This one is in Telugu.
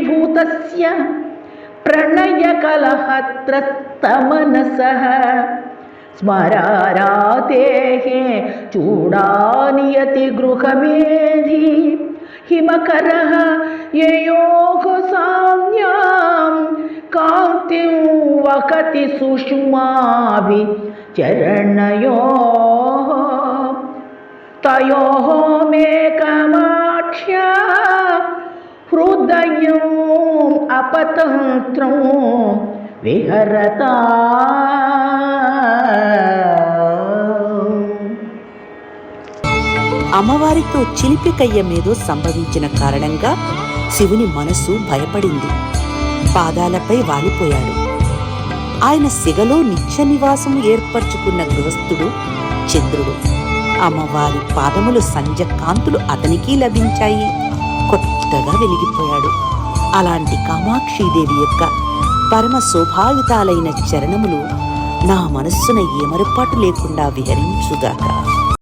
विभूतस्य प्रणयकलहत्रस्तमनसः। स्मरारातेः चूडानियति गृहमेधि हिमकरः ययोः साम्यां कान्तिं वकति सुषुमाभि चरणयोः तयोः मेकमाक्ष्या ఉదయం అపతంత్రం విహరత. అమ్మవారితో చిలిపికయ్య మీదో సంభవించిన కారణంగా శివుని మనస్సు భయపడింది. పాదాలపై వాలిపోయాడు. ఆయన సిగలో నిత్య నివాసం ఏర్పరచుకున్న గృహస్థుడు చంద్రుడు. అమ్మవారి పాదములు సంజకాంతులు కాంతులు అతనికి లభించాయి. కొత్తగా వెలిగిపోయాడు. అలాంటి కామాక్షీదేవి యొక్క పరమ శోభాయుతాలైన చరణములు నా మనస్సున ఏమరపాటు లేకుండా విహరించుగాక.